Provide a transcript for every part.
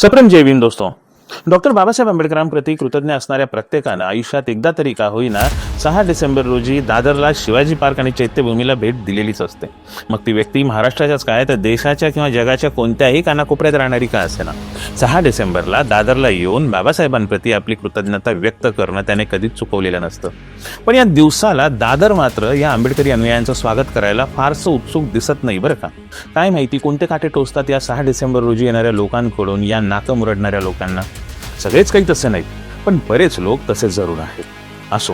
सप्रेम जय भीम दोस्तों. डॉक्टर बाबासाहेब आंबेडकरांप्रती कृतज्ञ असणाऱ्या प्रत्येकानं आयुष्यात एकदा तरी का होईना सहा डिसेंबर रोजी दादरला शिवाजी पार्क आणि चैत्यभूमीला भेट दिलेलीच असते. मग ती व्यक्ती महाराष्ट्राच्याच काय तर देशाच्या किंवा जगाच्या कोणत्याही कानाकोपऱ्यात राहणारी का असेना? सहा डिसेंबरला दादरला येऊन बाबासाहेबांप्रती आपली कृतज्ञता व्यक्त करणं त्याने कधीच चुकवलेलं नसतं. पण या दिवसाला दादर मात्र या आंबेडकरी अनुयायांचं स्वागत करायला फारसं उत्सुक दिसत नाही बरं का? काय माहिती कोणते काटे टोचतात या सहा डिसेंबर रोजी येणाऱ्या लोकांकडून या नाकं मुरडणाऱ्या लोकांना? सगळेच काही तसे नाहीत पण बरेच लोक तसे जरूर आहेत. असो.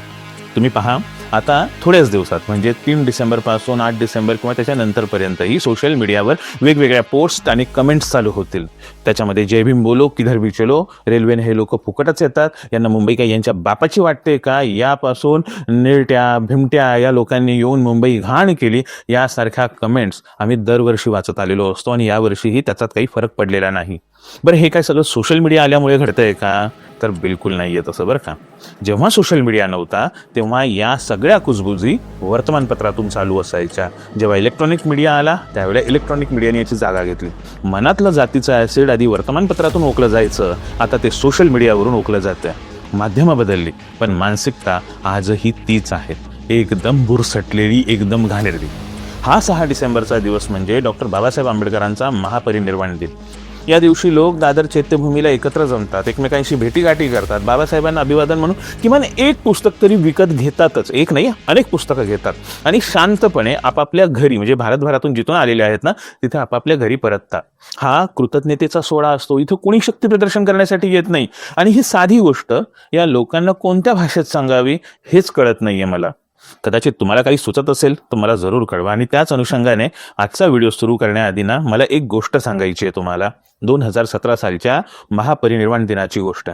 तुम्ही पहा आता थोड्याच दिवसात म्हणजे तीन डिसेंबरपासून आठ डिसेंबर किंवा त्याच्यानंतरपर्यंतही सोशल मीडियावर वेगवेगळ्या पोस्ट आणि कमेंट्स चालू होतील. त्याच्यामध्ये जय भीम बोलो किधर भी चलो रेल्वेने हे लोक फुकटच येतात. यांना मुंबई काय यांच्या बापाची वाटते का? यापासून निरट्या भिमट्या या लोकांनी येऊन मुंबई घाण केली यासारख्या कमेंट्स आम्ही दरवर्षी वाचत आलेलो असतो आणि यावर्षीही त्याच्यात काही फरक पडलेला नाही. बरं हे काय सगळं सोशल मीडिया आल्यामुळे घडतंय का? तर बिलकुल नाही आहे तसं बरं का. जेव्हा सोशल मीडिया नव्हता तेव्हा या सगळ्या कुजबुजी वर्तमानपत्रातून चालू असायच्या. जेव्हा इलेक्ट्रॉनिक मीडिया आला त्यावेळेला इलेक्ट्रॉनिक मीडियाने याची जागा घेतली. मनातलं जातीचं ॲसिड आधी वर्तमानपत्रातून ओकलं जायचं आता ते सोशल मीडियावरून ओकलं जातं माध्यमं बदलली पण मानसिकता आजही तीच आहे. एकदम बुरसटलेली एकदम घाणेरली हा सहा डिसेंबरचा दिवस म्हणजे डॉक्टर बाबासाहेब आंबेडकरांचा महापरिनिर्वाण दिन. या दिवशी लोक दादर चैत्यभूमीला एकत्र जमतात एकमेकांशी भेटीगाठी करतात. बाबासाहेबांना अभिवादन म्हणून किमान एक पुस्तक तरी विकत घेतातच. एक नाही अनेक पुस्तकं घेतात. आणि शांतपणे आपापल्या घरी म्हणजे भारतभरातून जिथून आलेले आहेत ना तिथे आपापल्या घरी परततात. हा कृतज्ञतेचा सोहळा असतो. इथं कोणी शक्ती प्रदर्शन करण्यासाठी येत नाही. आणि ही साधी गोष्ट या लोकांना कोणत्या भाषेत सांगावी हेच कळत नाहीये मला. कदाचित तुम्हाला काही सुचत असेल तर मला जरूर कळवा. आणि त्याच अनुषंगाने आजचा व्हिडिओ सुरू करण्याआधी ना मला एक गोष्ट सांगायची आहे तुम्हाला. दोन हजार सतरा सालच्या महापरिनिर्वाण दिनाची गोष्ट.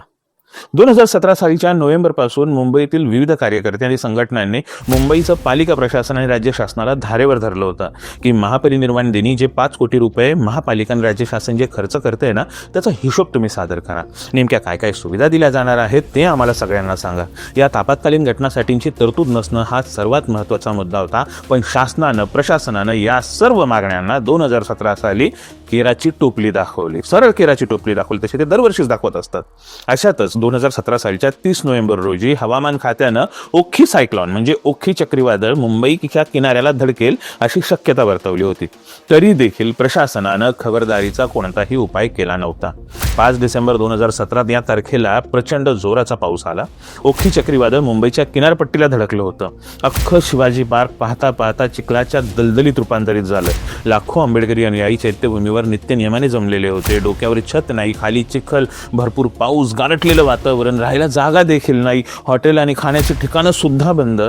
दोन हजार सतरा सालीच्या नोव्हेंबरपासून मुंबईतील विविध कार्यकर्ते आणि संघटनांनी मुंबईचं पालिका प्रशासन आणि राज्य शासनाला धारेवर धरलं होतं की महापरिनिर्वाण दिनी जे पाच कोटी रुपये महापालिका आणि राज्य शासन जे खर्च करते ना त्याचा हिशोब तुम्ही सादर करा. नेमक्या काय काय सुविधा दिल्या जाणार आहेत ते आम्हाला सगळ्यांना सांगा. या आपत्कालीन घटनासाठींची तरतूद नसणं हा सर्वात महत्त्वाचा मुद्दा होता. पण शासनानं प्रशासनानं या सर्व मागण्यांना दोन हजार सतरा साली केराची टोपली दाखवली. सरळ केराची टोपली दाखवली. तशी ते दरवर्षीच दाखवत असतात. अशातच दोन हजार सतरा सालच्या तीस नोव्हेंबर रोजी हवामान खात्यानं ओखी सायक्लॉन म्हणजे ओखी चक्रीवादळ मुंबईच्या किनाऱ्याला धडकेल अशी शक्यता वर्तवली होती. तरी देखील प्रशासनानं खबरदारीचा कोणताही उपाय केला नव्हता. पाच डिसेंबर दोन हजार सतरा या तारखेला प्रचंड जोराचा पाऊस आला. ओखी चक्रीवादळ मुंबईच्या किनारपट्टीला धडकलं होतं. अख्खं शिवाजी पार्क पाहता पाहता चिखलाच्या दलदलीत रूपांतरित झालं. लाखो आंबेडकरी अनुयायी चैत्यभूमीवर नित्य नित्यनियमाने जमलेले होते. डोक्यावर छत नाही खाली चिखल भरपूर पाऊस गारटलेलं वातावरण राहायला जागा देखील नाही. हॉटेल आणि खाण्याची ठिकाणं सुद्धा बंद.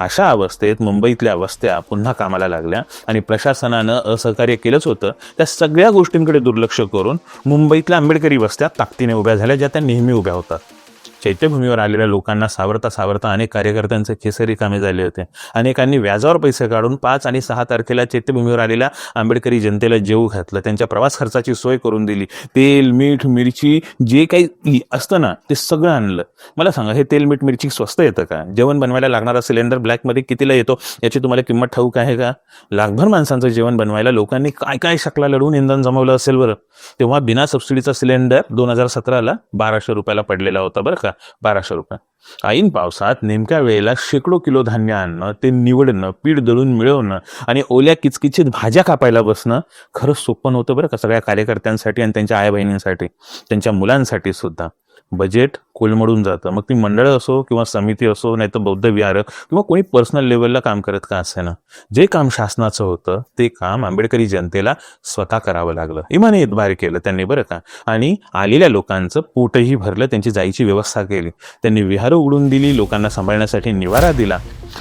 अशा अवस्थेत मुंबईतल्या वस्त्या पुन्हा कामाला लागल्या आणि प्रशासनानं असहकार्य केलंच होतं. त्या सगळ्या गोष्टींकडे दुर्लक्ष करून मुंबईतल्या आंबेडकरी वस्त्या ताकदीने उभ्या झाल्या ज्या त्या नेहमी उभ्या होतात. चैत्यभूमीवर आलेल्या लोकांना सावरता सावरता अनेक कार्यकर्त्यांचे केसरी कामे झाले होते. अनेकांनी व्याजावर पैसे काढून पाच आणि सहा तारखेला चैत्यभूमीवर आलेल्या आंबेडकरी जनतेला जेवू घातलं. त्यांच्या प्रवास खर्चाची सोय करून दिली. तेल मीठ मिरची जे काही असतं ना ते सगळं आणलं. मला सांगा हे तेल मीठ मिरची स्वस्त येतं का? जेवण बनवायला लागणारा सिलेंडर ब्लॅकमध्ये कितीला येतो? याची तुम्हाला किंमत ठाऊक आहे का? लाखभर माणसांचं जेवण बनवायला लोकांनी काय काय शकला लढवून इंधन जमवलं असेल बरं? तेव्हा बिना सबसिडीचा सिलेंडर दोन हजार सतराला बाराशे रुपयाला पडलेला होता बरं का? बाराशे रुपये. ऐन पावसात नेमक्या वेळेला शेकडो किलो धान्य आणणं ते निवडणं पीठ दळून मिळवणं आणि ओल्या किचकिचीत भाज्या कापायला बसणं खरंच सोपं नव्हतं बरं का सगळ्या कार्यकर्त्यांसाठी आणि त्यांच्या आई बहिणींसाठी त्यांच्या मुलांसाठी सुद्धा. बजेट कोलमडून जातं. मग ती मंडळं असो किंवा समिती असो नाही तर बौद्ध विहार किंवा कोणी पर्सनल लेवलला काम करत का असे ना जे काम शासनाचं होतं ते काम आंबेडकरी जनतेला स्वतः करावं लागलं. इमाने इतबार केलं त्यांनी बरं का. आणि आलेल्या लोकांचं पोटही भरलं त्यांची जायची व्यवस्था केली. त्यांनी विहारं उघडून दिली लोकांना सांभाळण्यासाठी निवारा दिला.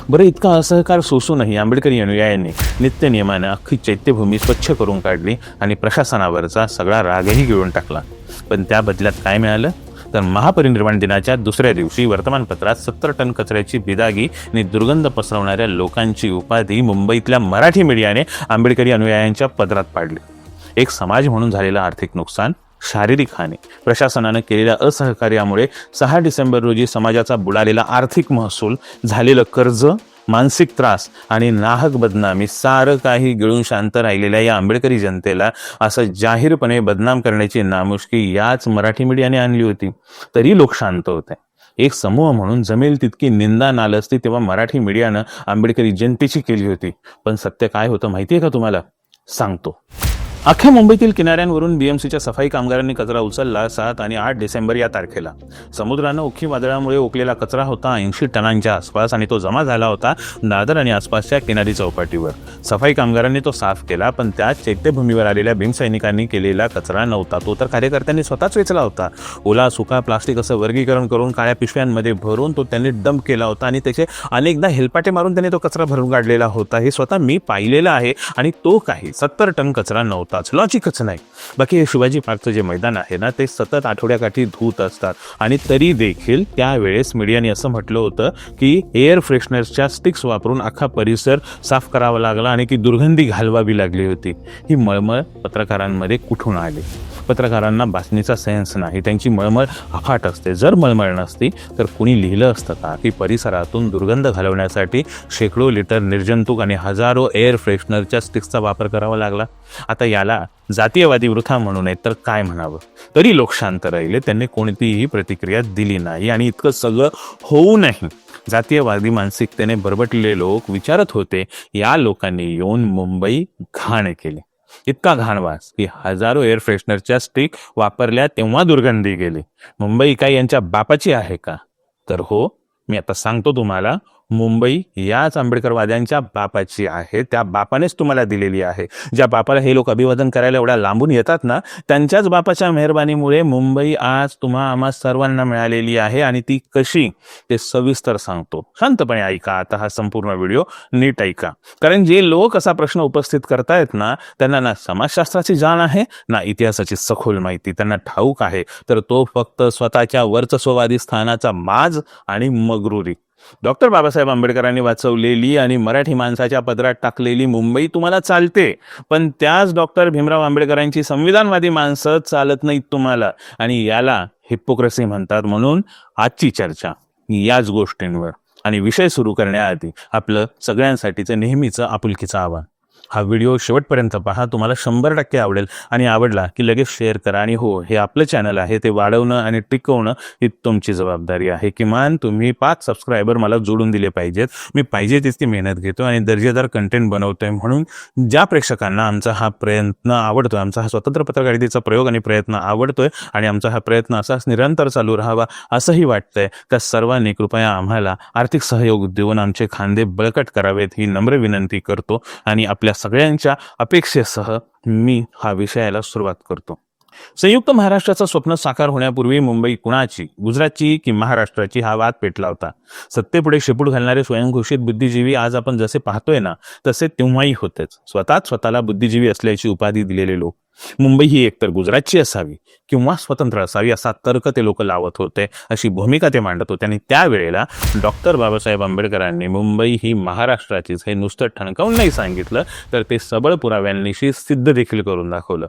बरं इतका असहकार सोसूनही आंबेडकरी अनुयायांनी. नित्य नियमानं अख्खी चैत्यभूमी स्वच्छ करून काढली आणि प्रशासनावरचा सगळा रागही गिळून टाकला. पण त्या बदल्यात काय मिळालं? तर महापरिनिर्वाण दिनाच्या दुसऱ्या दिवशी वर्तमानपत्रात सत्तर टन कचऱ्याची बिदागी आणि दुर्गंध पसरवणाऱ्या लोकांची उपाधी मुंबईतल्या मराठी मीडियाने आंबेडकरी अनुयायांच्या पदरात पाडली. एक समाज म्हणून झालेलं आर्थिक नुकसान शारीरिक हानी प्रशासनानं केलेल्या असहकार्यामुळे सहा डिसेंबर रोजी समाजाचा बुडालेला आर्थिक महसूल झालेलं कर्ज मानसिक त्रास आणि नाहक बदनामी सारं काही गिळून शांत राहिलेल्या या आंबेडकरी जनतेला असं जाहीरपणे बदनाम करण्याची नामुष्की याच मराठी मीडियाने आणली होती. तरी लोक शांत होते. एक समूह म्हणून जमेल तितकी निंदा नालस्ती तेव्हा मराठी मीडियानं आंबेडकरी जनतेची केली होती. पण सत्य काय होतं माहितीये का तुम्हाला? सांगतो. अख्ख्या मुंबईतील किनाऱ्यांवरून बीएमसीच्या सफाई कामगारांनी कचरा उचलला सात आणि आठ डिसेंबर या तारखेला. समुद्रानं ओखी वादळामुळे ओकलेला कचरा होता ऐंशी टनांच्या आसपास आणि तो जमा झाला होता दादर आणि आसपासच्या किनारी चौपाटीवर. सफाई कामगारांनी तो साफ केला पण त्या चैत्यभूमीवर आलेल्या भीमसैनिकांनी केलेला कचरा नव्हता. तो तर कार्यकर्त्यांनी स्वतःच वेचला होता. ओला सुका प्लास्टिक असं वर्गीकरण करून काळ्या पिशव्यांमध्ये भरून तो त्यांनी डंप केला होता आणि त्याचे अनेकदा हेलपाटे मारून त्यांनी तो कचरा भरून काढलेला होता. हे स्वतः मी पाहिलेलं आहे आणि तो काही सत्तर टन कचरा नव्हता. नव्हताच लॉजिकच नाही. बाकी हे शिवाजी पार्कचं जे मैदान आहे ना ते सतत आठवड्याकाठी धूत असतात. आणि तरी देखील त्यावेळेस मीडियाने असं म्हटलं होतं की एअर फ्रेशनर्सच्या स्टिक्स वापरून अख्खा परिसर साफ करावा लागला आणि की दुर्गंधी घालवावी लागली होती. ही मळमळ पत्रकारांमध्ये कुठून आली? पत्रकारांना बातमीचा सेन्स नाही त्यांची मळमळ अफाट असते. जर मळमळ नसती तर कुणी लिहिलं असतं का? की परिसरातून दुर्गंध घालवण्यासाठी शेकडो लिटर निर्जंतुक आणि हजारो एअर फ्रेशनरच्या स्टिक्सचा वापर करावा लागला? आता याला जातीयवादी वृथा म्हणू नये तर काय म्हणावं? तरी लोक शांत राहिले. त्यांनी कोणतीही प्रतिक्रिया दिली नाही आणि इतकं सगळं होऊनही जातीयवादी मानसिकतेने बरबटलेले लोक विचारत होते. या लोकांनी येऊन मुंबई घाण केली. इतका घाण वास की हजारो एअर फ्रेशनरच्या स्टिक वापरल्या तेव्हा दुर्गंधी गेली. मुंबई काय यांच्या बापाची आहे का? तर हो मी आता सांगतो तुम्हाला. मुंबई याच आंबेडकरवाद्यांच्या बापाची आहे. त्या बापानेच तुम्हाला दिलेली आहे. ज्या बापाला हे लोक अभिवादन करायला एवढ्या लांबून येतात ना त्यांच्याच बापाच्या मेहरबानीमुळे मुंबई आज तुम्हा आम्हा सर्वांना मिळालेली आहे आणि ती कशी ते सविस्तर सांगतो. शांतपणे ऐका आता हा संपूर्ण व्हिडिओ नीट ऐका. कारण जे लोक असा प्रश्न उपस्थित करतायत ना त्यांना ना समाजशास्त्राची जाण आहे ना इतिहासाची सखोल माहिती त्यांना ठाऊक आहे. तर तो फक्त स्वतःच्या वर्चस्ववादी स्थानाचा माज आणि मगरुरी. डॉक्टर बाबासाहेब आंबेडकरांनी वाचवलेली आणि मराठी माणसाच्या पदरात टाकलेली मुंबई तुम्हाला चालते. पण त्याच डॉक्टर भीमराव आंबेडकरांची संविधानवादी माणसं चालत नाहीत तुम्हाला. आणि याला हिप्पोक्रेसी म्हणतात म्हणून आजची चर्चा याच गोष्टींवर. आणि विषय सुरू करण्याआधी आपलं सगळ्यांसाठीचं नेहमीचं आपुलकीचं आव्हान. हा व्हिडिओ शेवटपर्यंत पहा. तुम्हाला शंभर टक्के आवडेल आणि आवडला की लगेच शेअर करा. आणि हो हे आपलं चॅनल आहे ते वाढवणं आणि टिकवणं ही तुमची जबाबदारी आहे. किमान तुम्ही पाच सबस्क्रायबर मला जोडून दिले पाहिजेत. मी पाहिजे तितकी मेहनत घेतो आणि दर्जेदार कंटेंट बनवतोय म्हणून ज्या प्रेक्षकांना आमचा हा प्रयत्न आवडतोय आमचा हा स्वतंत्र पत्रकारितेचा प्रयोग आणि प्रयत्न आवडतोय आणि आमचा हा प्रयत्न असाच निरंतर चालू राहावा असंही वाटतंय त्या सर्वांनी कृपया आम्हाला आर्थिक सहयोग देऊन आमचे खांदे बळकट करावेत ही नम्र विनंती करतो. आणि आपल्या सगळ्यांच्या अपेक्षेसह मी हा विषयाला सुरुवात करतो. संयुक्त महाराष्ट्राचं स्वप्न साकार होण्यापूर्वी मुंबई कुणाची गुजरातची की महाराष्ट्राची हा वाद पेटला होता. सत्तेपुढे शेपूट घालणारे स्वयंघोषित बुद्धिजीवी आज आपण जसे पाहतोय ना तसे तेव्हाही होतेच. स्वतःच स्वतःला बुद्धिजीवी असल्याची उपाधी दिलेले लोक. मुंबई ही एकतर गुजरातची असावी किंवा स्वतंत्र असावी असा तर्क ते लोक लावत होते अशी भूमिका ते मांडत होते. आणि त्यावेळेला डॉक्टर बाबासाहेब आंबेडकरांनी मुंबई ही महाराष्ट्राचीच हे नुसतं ठणकावून नाही सांगितलं तर ते सबळ पुराव्यांनीशी सिद्ध देखील करून दाखवलं.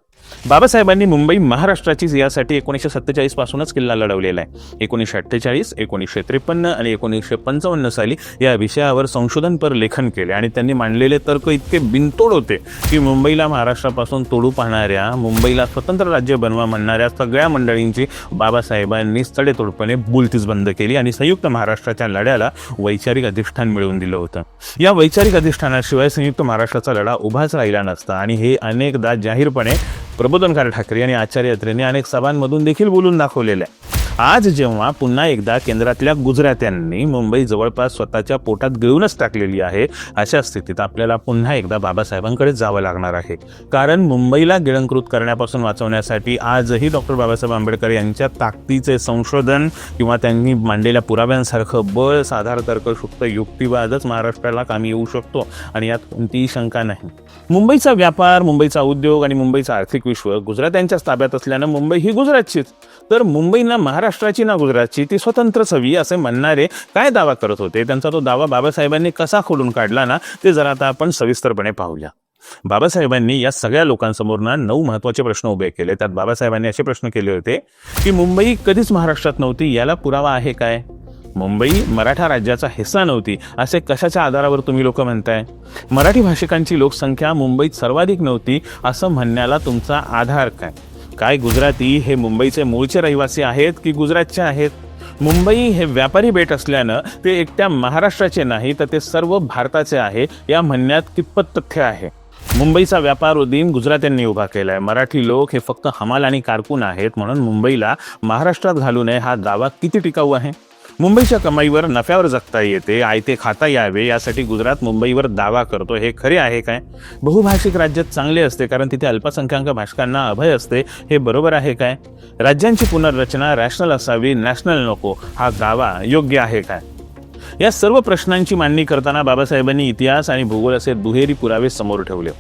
बाबासाहेबांनी मुंबई महाराष्ट्राचीच यासाठी एकोणीसशे सत्तेचाळीस पासूनच किल्ला लढवलेला आहे. एकोणीसशे अठ्ठेचाळीस एकोणीसशे त्रेपन्न आणि एकोणीसशे पंचावन्न साली या विषयावर संशोधनपर लेखन केले. आणि त्यांनी मांडलेले तर्क इतके बिनतोड होते की मुंबईला महाराष्ट्रापासून तोडू पाहणाऱ्या मुंबईला स्वतंत्र राज्य बनवा म्हणणाऱ्या सगळ्या मंडळींची बाबासाहेबांनी सडेतोडपणे बोलतीच बंद केली आणि संयुक्त महाराष्ट्राच्या लढ्याला वैचारिक अधिष्ठान मिळवून दिलं होतं. या वैचारिक अधिष्ठानाशिवाय संयुक्त महाराष्ट्राचा लढा उभाच राहिला नसता आणि हे अनेकदा जाहीरपणे प्रबोधनकार ठाकरे आणि आचार्य अत्रेने अनेक सभांमधून देखील बोलून दाखवलेलं आहे. आज जेव्हा पुन्हा एकदा केंद्रातल्या गुजरात्यांनी मुंबई जवळपास स्वतःच्या पोटात गिळूनच टाकलेली आहे अशा स्थितीत आपल्याला पुन्हा एकदा बाबासाहेबांकडे जावं लागणार आहे. कारण मुंबईला गिळंकृत करण्यापासून वाचवण्यासाठी आजही डॉक्टर बाबासाहेब आंबेडकर यांच्या ताकदीचे संशोधन किंवा त्यांनी मांडलेल्या पुराव्यांसारखं बळ साधार तर्कशुक्त युक्तिवादच महाराष्ट्राला कामी येऊ शकतो आणि यात कोणतीही शंका नाही. मुंबईचा व्यापार मुंबईचा उद्योग आणि मुंबईचं आर्थिक विश्व गुजरात्यांच्याच ताब्यात असल्यानं मुंबई ही गुजरातचीच तर मुंबई ना महाराष्ट्राची ना गुजरातची ती स्वतंत्रच हवी असे म्हणणारे काय दावा करत होते? त्यांचा तो दावा बाबासाहेबांनी कसा खोलून काढला ना ते जरा आता आपण सविस्तरपणे पाहूया. बाबासाहेबांनी या सगळ्या लोकांसमोर ना नऊ महत्त्वाचे प्रश्न उभे केले. त्यात बाबासाहेबांनी असे प्रश्न केले होते की मुंबई कधीच महाराष्ट्रात नव्हती याला पुरावा आहे काय? मुंबई मराठा राज्याचा हिस्सा नव्हती असे कशाच्या आधारावर तुम्ही लोक म्हणताय? मराठी भाषिकांची लोकसंख्या मुंबईत सर्वाधिक नव्हती असं म्हणण्याला तुमचा आधार काय? काय गुजराती हे मुंबईचे मूळचे रहिवासी आहेत की गुजरातचे आहेत? मुंबई हे व्यापारी बेट असल्यानं ते एकट्या महाराष्ट्राचे नाही तर ते सर्व भारताचे आहे या म्हणण्यात कितपत तथ्य आहे. मुंबईचा व्यापार उद्दीन गुजरात्यांनी उभा केला आहे मराठी लोक हे फक्त हमाल आणि कारकून आहेत म्हणून मुंबईला महाराष्ट्रात घालू नये हा दावा किती टिकाऊ आहे? मुंबईच्या कमाईवर नफ्यावर जगता येते आयते खाता यावे यासाठी गुजरात मुंबईवर दावा करतो. हे खरे आहे काय? बहुभाषिक राज्यात चांगले असते कारण तिथे अल्पसंख्याक भाषकांना अभय असते. हे बरोबर आहे काय? राज्यांची पुनर्रचना रॅशनल असावी नॅशनल नको. हा दावा योग्य आहे काय? या सर्व प्रश्नांची मांडणी करताना बाबासाहेबांनी इतिहास आणि भूगोल असे दुहेरी पुरावे समोर ठेवले.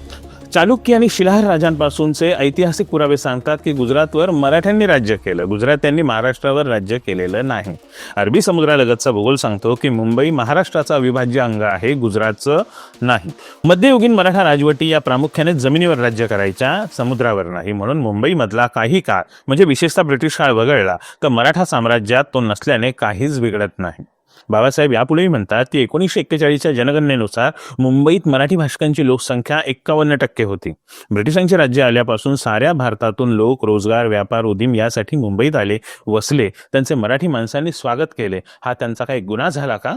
चालुक्य आणि शिलाहार राजांपासूनचे ऐतिहासिक पुरावे सांगतात की गुजरातवर मराठ्यांनी राज्य केलं. गुजरात्यांनी महाराष्ट्रावर राज्य केलेलं नाही. अरबी समुद्रालगतचा भूगोल सांगतो की मुंबई महाराष्ट्राचा अविभाज्य अंग आहे गुजरातचं नाही. मध्ययुगीन मराठा राजवटी या प्रामुख्याने जमिनीवर राज्य करायच्या समुद्रावर नाही. म्हणून मुंबईमधला काही काळ म्हणजे विशेषतः ब्रिटिश काळ वगळला तर मराठा साम्राज्यात तो नसल्याने काहीच बिघडत नाही. बाबासाहेब यापुढेही म्हणतात की एकोणीसशे एक्केचाळीसच्या जनगणनेनुसार मुंबईत मराठी भाषकांची लोकसंख्या एक्कावन्न टक्के होती. ब्रिटिशांचे राज्य आल्यापासून साऱ्या भारतातून लोक रोजगार व्यापार उदीम यासाठी मुंबईत आले वसले त्यांचे मराठी माणसांनी स्वागत केले. हा त्यांचा काही गुन्हा झाला का?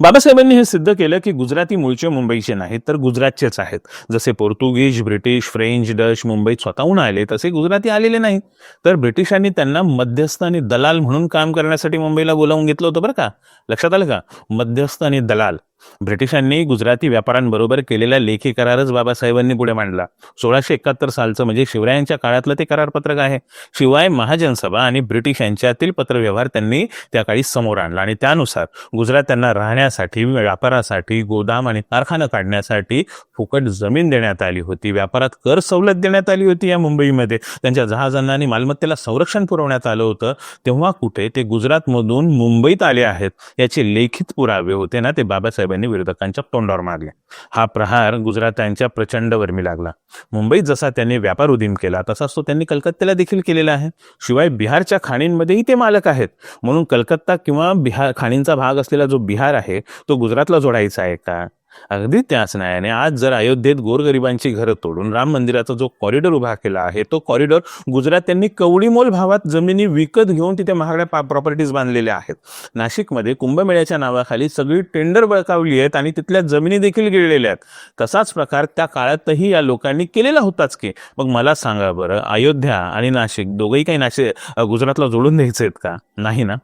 बाबासाहेबांनी हे सिद्ध केलं की गुजराती मूळचे मुंबईचे नाहीत तर गुजरातचेच आहेत. जसे पोर्तुगीज ब्रिटिश फ्रेंच डच मुंबईत स्वतःहून आले तसे गुजराती आलेले नाहीत. तर ब्रिटिशांनी त्यांना मध्यस्थ आणि दलाल म्हणून काम करण्यासाठी मुंबईला बोलावून घेतलं होतं बरं का? लक्षात आलं का? मध्यस्थ आणि दलाल. ब्रिटिशांनी गुजराती व्यापाऱ्यांबरोबर केलेला लेखी करारच बाबासाहेबांनी पुढे मांडला. सोळाशे एकाहत्तर सालचं म्हणजे शिवरायांच्या काळातलं ते करारपत्रक आहे. शिवाय महाजनसभा आणि ब्रिटिश यांच्यातील पत्रव्यवहार त्यांनी त्या काळी समोर आणला आणि त्यानुसार गुजरात त्यांना राहण्यासाठी व्यापारासाठी गोदाम आणि कारखाना काढण्यासाठी फुकट जमीन देण्यात आली होती. व्यापारात कर सवलत देण्यात आली होती या मुंबईमध्ये. त्यांच्या जहाजांना आणि मालमत्तेला संरक्षण पुरवण्यात आलं होतं. तेव्हा कुठे ते गुजरातमधून मुंबईत आले आहेत याचे लेखित पुरावे होते ना ते बाबासाहेब बाबासाहेबांनी विरोधकांच्या तोंडावर मारले. हा प्रहार गुजरात्यांच्या प्रचंड वर्मी लागला. मुंबईत जसा त्यांनी व्यापार उदीम केला तसाच तो त्यांनी कलकत्त्याला देखील केलेला आहे. शिवाय बिहारच्या खाणींमध्येही ते मालक आहेत. म्हणून कलकत्ता किंवा बिहार खाणींचा भाग असलेला जो बिहार आहे तो गुजरातला जोडायचा आहे का? अगदी त्याच नाही. आज जर अयोध्येत गोरगरिबांची घरं तोडून राम मंदिराचा जो कॉरिडॉर उभा केला आहे तो कॉरिडॉर गुजरात त्यांनी कवडीमोल भावात जमिनी विकत घेऊन तिथे महागड्या प्रॉपर्टीज बांधलेल्या आहेत. नाशिकमध्ये कुंभमेळ्याच्या नावाखाली सगळी टेंडर बळकावली आहेत आणि तिथल्या जमिनी देखील गिळलेल्या आहेत. तसाच प्रकार त्या काळातही या लोकांनी केलेला होताच की. मग मला सांगा बरं अयोध्या आणि नाशिक दोघंही काही नाशिक गुजरातला जोडून द्यायचे आहेत का? नाही ना?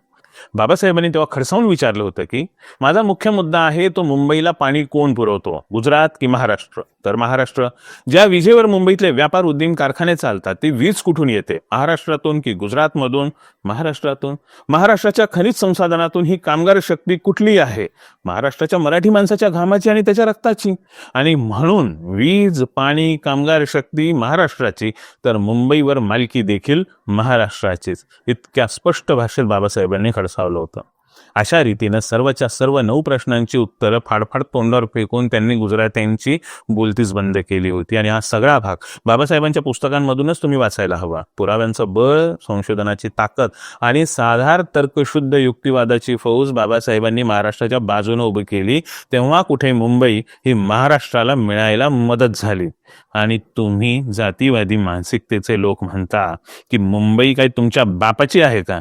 बाबासाहेबांनी तेव्हा खडसावून विचारलं होतं की माझा मुख्य मुद्दा आहे तो मुंबईला पाणी कोण पुरवतो? गुजरात की महाराष्ट्र? तर महाराष्ट्र. ज्या विजेवर मुंबईतले व्यापार उद्यम कारखाने चालतात ती वीज कुठून येते? महाराष्ट्रातून की गुजरातमधून? महाराष्ट्रातून? महाराष्ट्राच्या खनिज संसाधनातून ही कामगार शक्ती कुठली आहे? महाराष्ट्राच्या मराठी माणसाच्या घामाची आणि त्याच्या रक्ताची. आणि म्हणून वीज पाणी कामगार शक्ती महाराष्ट्राची तर मुंबईवर मालकी देखील महाराष्ट्राचीच. इतक्या स्पष्ट भाषेत बाबासाहेबांनी खडसावलं होतं. अशा रीतीनं सर्वच्या सर्व नऊ प्रश्नांची उत्तरं फाडफाड तोंडावर फेकून त्यांनी गुजरात्यांची बोलतीच बंद केली होती. आणि हा सगळा भाग बाबासाहेबांच्या पुस्तकांमधूनच तुम्ही वाचायला हवा. पुराव्यांचं बळ संशोधनाची ताकद आणि साधार तर्कशुद्ध युक्तिवादाची फौज बाबासाहेबांनी महाराष्ट्राच्या बाजूने उभी केली तेव्हा कुठे मुंबई ही महाराष्ट्राला मिळायला मदत झाली. आणि तुम्ही जातीवादी मानसिकतेचे लोक म्हणता की मुंबई काही तुमच्या बापाची आहे का?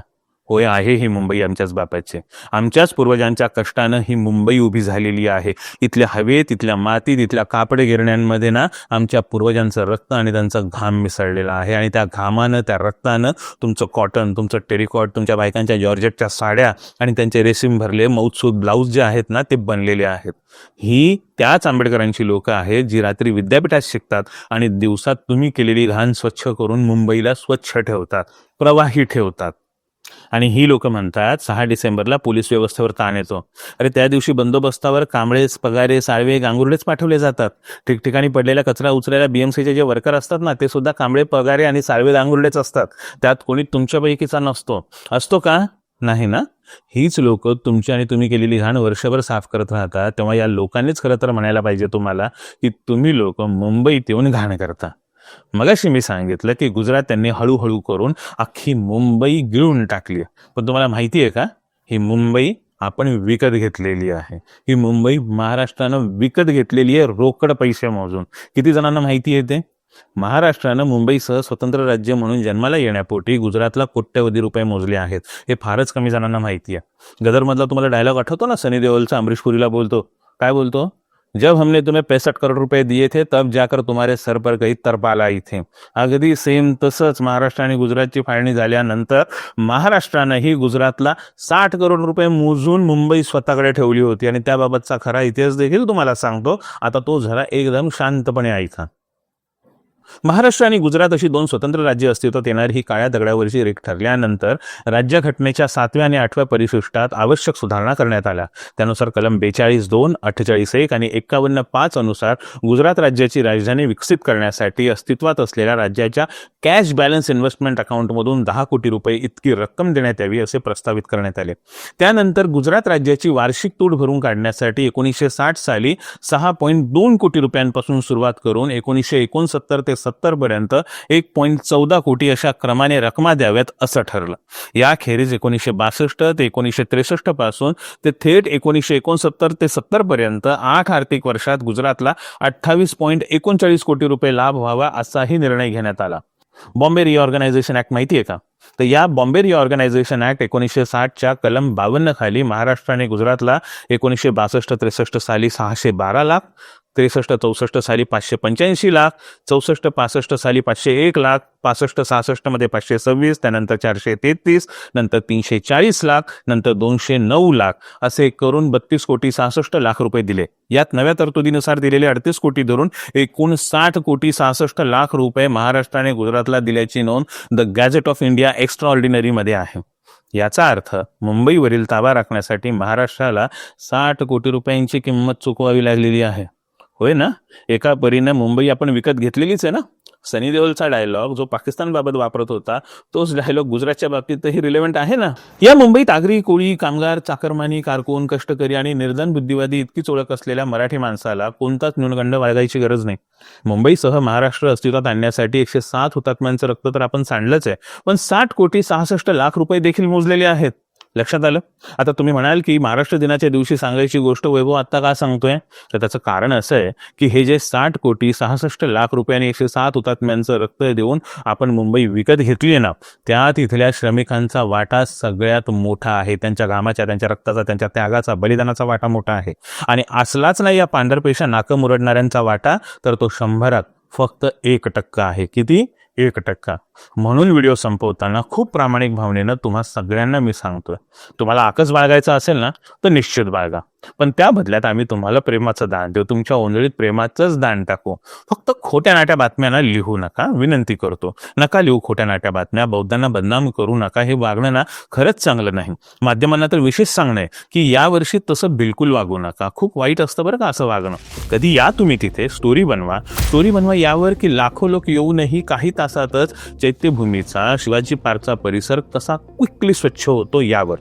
होय आहे ही मुंबई आमच्याच बापाची. आमच्याच पूर्वजांच्या कष्टानं ही मुंबई उभी झालेली आहे. इथल्या हवेत तिथल्या माती तिथल्या कापडे गिरण्यांमध्ये ना आमच्या पूर्वजांचं रक्त आणि त्यांचा घाम मिसळलेला आहे. आणि त्या घामानं त्या रक्तानं तुमचं कॉटन तुमचं टेरिकॉट तुमच्या बायकांच्या जॉर्जेटच्या साड्या आणि त्यांचे रेसिम भरले मौतसूद ब्लाऊज जे आहेत ना ते बनलेले आहेत. ही त्याच आंबेडकरांची लोकं आहेत जी रात्री विद्यापीठात शिकतात आणि दिवसात तुम्ही केलेली घाण स्वच्छ करून मुंबईला स्वच्छ ठेवतात प्रवाही ठेवतात. आणि ही लोक म्हणतात सहा डिसेंबरला पोलीस व्यवस्थेवर ताण येतो. अरे त्या दिवशी बंदोबस्तावर कांबळेच पगारे साळवे गांगुर्डेच पाठवले जातात. ठिकठिकाणी पडलेला कचरा उचलेल्या बीएमसीचे जे वर्कर असतात ना ते सुद्धा कांबळे पगारे आणि साळवे गांगुर्डेच असतात. त्यात कोणी तुमच्यापैकीचा नसतो. असतो का? नाही ना? हीच लोक तुमची आणि तुम्ही केलेली घाण वर्षभर साफ करत राहतात तेव्हा या लोकांनीच खरं तर म्हणायला पाहिजे तुम्हाला की तुम्ही लोक मुंबईत येऊन घाण करता. मगाशी मी सांगितलं की गुजरात त्यांनी हळूहळू करून अख्खी मुंबई गिळून टाकली. पण तुम्हाला माहिती आहे का? ही मुंबई आपण विकत घेतलेली आहे. ही मुंबई महाराष्ट्रानं विकत घेतलेली आहे रोकड पैसे मोजून. किती जणांना माहिती आहे ते? महाराष्ट्रानं मुंबईसह स्वतंत्र राज्य म्हणून जन्माला येण्यापोटी गुजरातला कोट्यवधी रुपये मोजले आहेत. हे फारच कमी जणांना माहिती आहे. गदरमधला तुम्हाला डायलॉग आठवतो ना? सनी देओलचा अमरीश पुरीला बोलतो. काय बोलतो? जब हमने तुम्हें पैंसठ करोड रुपये दिए थे तब जाकर तुम्हारे सर पर काही तरपाल आई थे। अगदी सेम तसंच महाराष्ट्र आणि गुजरातची फाळणी झाल्यानंतर महाराष्ट्रानंही गुजरातला साठ करोड रुपये मोजून मुंबई स्वतःकडे ठेवली होती. आणि त्याबाबतचा खरा इतिहास देखील तुम्हाला सांगतो. आता तो जरा एकदम शांतपणे ऐका. महाराष्ट्र आणि गुजरात अशी दोन स्वतंत्र राज्य अस्तित्वात येणारी ही काळ्या दगडावरची रेख ठरल्यानंतर राज्यघटनेच्या सातव्या आणि आठव्या परिशिष्टात आवश्यक सुधारणा करण्यात आल्या. त्यानुसार कलम बेचाळीस दोन अठ्ठेचाळीस एक आणि एकावन्न पाच अनुसार गुजरात राज्याची राजधानी विकसित करण्यासाठी अस्तित्वात असलेल्या राज्याच्या कॅश बॅलन्स इन्व्हेस्टमेंट अकाउंटमधून दहा कोटी रुपये इतकी रक्कम देण्यात यावी असे प्रस्तावित करण्यात आले. त्यानंतर गुजरात राज्याची वार्षिक तूट भरून काढण्यासाठी एकोणीसशे साठ साली सहा पॉईंट दोन कोटी रुपयांपासून सुरुवात करून एकोणीसशे एकोणसत्तर ते सत्तर पर्यंत एक पॉईंट चौदा कोटी अशा क्रमाने रकमा द्याव्यात असं ठरलं. याखेरीज एकोणीसशे बासष्ट ते एकोणीसशे त्रेसष्टपासून ते थेट एकोणीसशे एकोणसत्तर ते सत्तर पर्यंत आठ आर्थिक वर्षात गुजरातला अठ्ठावीस पॉईंट एकोणचाळीस कोटी रुपये लाभ व्हावा असाही निर्णय घेण्यात आला. बॉम्बे रिऑर्गनायझेशन ऍक्ट माहिती आहे का? तर या बॉम्बे रिऑर्गनायझेशन ऍक्ट एकोणीसशे साठच्या कलम बावन्न खाली महाराष्ट्राने गुजरातला एकोणीसशे बासष्ट त्रेसष्ट साली सहाशे बारा लाख त्रेसष्ट चौसष्ट साली पाचशे पंच्याऐंशी लाख चौसष्ट पासष्ट साली पाचशे एक लाख पासष्ट सहासष्टमध्ये पाचशे सव्वीस त्यानंतर चारशे तेहतीस नंतर तीनशे चाळीस लाख नंतर दोनशे नऊ लाख असे करून बत्तीस कोटी सहासष्ट लाख रुपये दिले. यात नव्या तरतुदीनुसार दिलेले अडतीस कोटी धरून एकूण साठ कोटी सहासष्ट लाख रुपये महाराष्ट्राने गुजरातला दिल्याची नोंद द गॅझेट ऑफ इंडिया एक्स्ट्रा ऑर्डिनरीमध्ये आहे. याचा अर्थ मुंबईवरील ताबा राखण्यासाठी महाराष्ट्राला साठ कोटी रुपयांची किंमत चुकवावी लागलेली आहे. होय ना? एका परीने मुंबई आपण विकत घेतलेलीच आहे ना? सनी देओलचा डायलॉग जो पाकिस्तानबाबत वापरत होता तोच डायलॉग गुजरातच्या बाबतीतही रिलेव्हंट आहे ना? या मुंबईत आगरी कोळी कामगार चाकरमानी कारकून कष्टकरी आणि निर्धन बुद्धिवादी इतकीच ओळख असलेल्या मराठी माणसाला कोणताच न्यूनगंड बाळगायची गरज नाही. मुंबईसह महाराष्ट्र अस्तित्वात आणण्यासाठी एकशे सात हुतात्म्यांचं रक्त तर आपण सांडलंच आहे. पण साठ कोटी सहासष्ट लाख रुपये देखील मोजलेले आहेत. लक्षात आलं? आता तुम्ही म्हणाल की महाराष्ट्र दिनाच्या दिवशी सांगायची गोष्ट वैभव आता का सांगतोय? तर त्याचं कारण असं आहे की हे जे साठ कोटी सहासष्ट लाख रुपयांनी एकशे सात हुतात्म्यांचं रक्त देऊन आपण मुंबई विकत घेतली ना त्यात इथल्या श्रमिकांचा वाटा सगळ्यात मोठा आहे. त्यांच्या घामाच्या त्यांच्या रक्ताचा त्यांच्या त्यागाचा बलिदानाचा वाटा मोठा आहे. आणि असलाच नाही या पांढरपेशा नाकं मुरडणाऱ्यांचा वाटा तर तो शंभरात फक्त एक टक्का आहे. किती? एक टक्का. म्हणून व्हिडिओ संपवताना खूप प्रामाणिक भावनेनं तुम्हा सगळ्यांना मी सांगतोय. तुम्हाला आकस बाळगायचा असेल ना तर निश्चित बाळगा. पण त्या बदल्यात आम्ही तुम्हाला प्रेमाचं दान देऊ. तुमच्या ओंजळीत प्रेमाचंच दान टाकू. फक्त खोट्या नाट्या बातम्यांना लिहू नका. विनंती करतो. नका लिहू खोट्या नाट्या बातम्या. बौद्धांना बदनाम करू नका. हे वागणं ना खरंच चांगलं नाही. माध्यमांना तर विशेष सांगणं आहे की यावर्षी तसं बिलकुल वागू नका. खूप वाईट असतं बरं का असं वागणं. कधी या तुम्ही तिथे. स्टोरी बनवा. स्टोरी बनवा यावर की लाखो लोक येऊनही काही तासातच चैत्यभूमीचा शिवाजी पार्कचा परिसर कसा क्विकली स्वच्छ होतो यावर.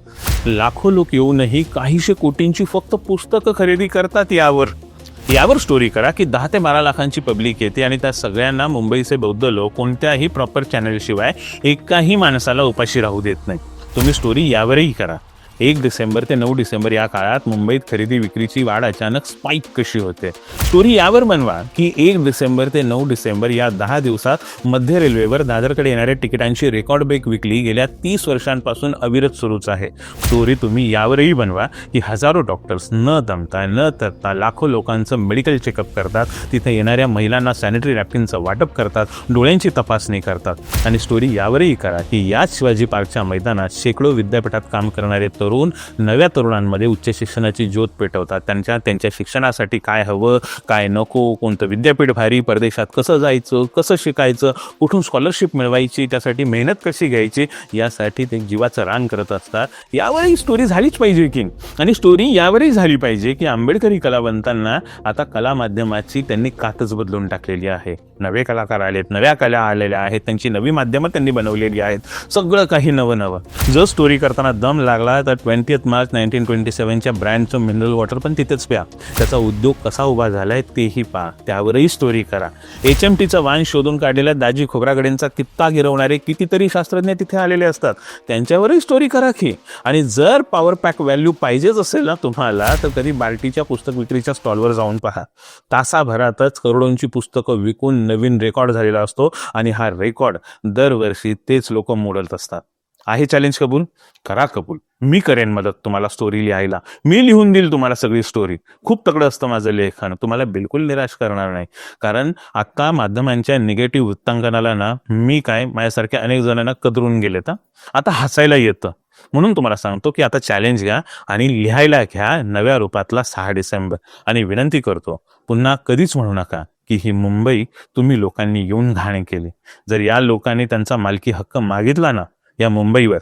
लाखो लोक येऊनही काहीशे कोटींची फक्त पुस्तकं खरेदी करतात यावर. यावर स्टोरी करा की दहा ते बारा लाखांची पब्लिक येते आणि त्या सगळ्यांना मुंबईचे बौद्ध लोक कोणत्याही प्रॉपर चॅनलशिवाय एकाही माणसाला उपाशी राहू देत नाही तुम्ही स्टोरी यावरही करा. एक डिसेंबर ते नऊ डिसेंबर या काळात मुंबईत खरेदी विक्रीची वाढ अचानक स्पाईक कशी होते? स्टोरी यावर बनवा की एक डिसेंबर ते नऊ डिसेंबर या दहा दिवसात मध्य रेल्वेवर दादरकडे येणाऱ्या तिकिटांची रेकॉर्ड ब्रेक विकली. गेल्या तीस वर्षांपासून अविरत सुरूच आहे. स्टोरी तुम्ही यावरही बनवा की हजारो डॉक्टर्स न दमता न तरता लाखो लोकांचं मेडिकल चेकअप करतात. तिथे येणाऱ्या महिलांना सॅनिटरी नॅपकिनचं वाटप करतात डोळ्यांची तपासणी करतात. आणि स्टोरी यावरही करा की याच शिवाजी पार्कच्या मैदानात शेकडो विद्यापीठात काम करणारे तरुण नव्या तरुणांमध्ये उच्च शिक्षणाची ज्योत पेटवतात. त्यांच्या त्यांच्या शिक्षणासाठी काय हवं काय नको कोणतं विद्यापीठ भारी परदेशात कसं जायचं कसं शिकायचं कुठून स्कॉलरशिप मिळवायची त्यासाठी मेहनत कशी घ्यायची यासाठी ते जीवाचं रान करत असतात. यावरही स्टोरी झालीच पाहिजे की. आणि स्टोरी यावरही झाली पाहिजे की आंबेडकरी कलावंतांना आता कला माध्यमाची त्यांनी कातच बदलून टाकलेली आहे. नवे कलाकार आलेत नव्या कला आलेल्या आहेत त्यांची नवी माध्यमं त्यांनी बनवलेली आहेत. सगळं काही नवं नवं जर स्टोरी करताना दम लागला तर ट्वेंटीएथ मार्च नाईन्टीन ट्वेंटी सेवनच्या ब्रँडचं मिनरल वॉटर पण तिथेच प्या. त्याचा उद्योग कसा उभा झालाय तेही पहा. त्यावरही स्टोरी करा. एच एम टीचं वाण शोधून काढलेल्या दाजी खोबरागडेंचा कित्ता गिरवणारे कितीतरी शास्त्रज्ञ तिथे आलेले असतात. त्यांच्यावरही स्टोरी करा की. आणि जर पॉवर पॅक व्हॅल्यू पाहिजेच असेल ना तुम्हाला तर कधी बार्टीच्या पुस्तक विक्रीच्या स्टॉलवर जाऊन पहा. तासाभरातच करोडोंची पुस्तकं विकून नवीन रेकॉर्ड झालेला असतो आणि हा रेकॉर्ड दरवर्षी तेच लोक मोडत असतात. आहे चॅलेंज कबूल? करा कबूल. मी करेन मदत तुम्हाला स्टोरी लिहायला. मी लिहून देईल तुम्हाला सगळी स्टोरी खूप तगडं असतं माझं लेखन. तुम्हाला बिलकुल निराश करणार नाही. कारण आता माध्यमांच्या निगेटिव्ह वृत्तांकनाला ना मी काय माझ्यासारख्या अनेक जणांना कदरून गेलेत आता हसायला येतं. म्हणून तुम्हाला सांगतो की आता चॅलेंज घ्या आणि लिहायला घ्या नव्या रूपातला सहा डिसेंबर. आणि विनंती करतो पुन्हा कधीच म्हणू नका की ही मुंबई तुम्ही लोकांनी येऊन घाणे केली. जर या लोकांनी त्यांचा मालकी हक्क मागितला ना या मुंबईवर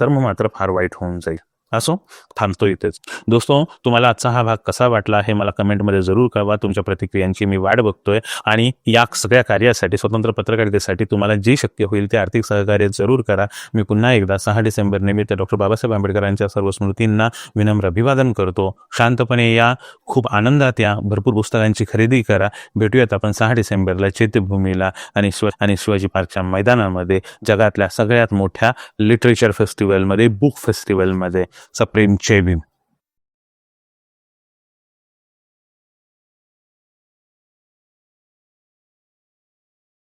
तर मग मात्र फार वाईट होऊन जाईल. असो थांबतो इथेच. दोस्तो तुम्हाला आजचा हा भाग कसा वाटला हे मला कमेंटमध्ये जरूर कळवा. तुमच्या प्रतिक्रियांची मी वाट बघतोय आणि या सगळ्या कार्यासाठी स्वतंत्र पत्रकारितेसाठी तुम्हाला जे शक्य होईल ते आर्थिक सहकार्य जरूर करा. मी पुन्हा एकदा सहा डिसेंबर निमित्त डॉक्टर बाबासाहेब आंबेडकरांच्या सर्व स्मृतींना विनम्र अभिवादन करतो. शांतपणे या खूप आनंदात या भरपूर पुस्तकांची खरेदी करा. भेटूयात आपण सहा डिसेंबरला चैत्यभूमीला आणि शिव आणि शिवाजी पार्कच्या मैदानामध्ये जगातल्या सगळ्यात मोठ्या लिटरेचर फेस्टिवलमध्ये बुक फेस्टिवलमध्ये. सप्रेम जय भीम.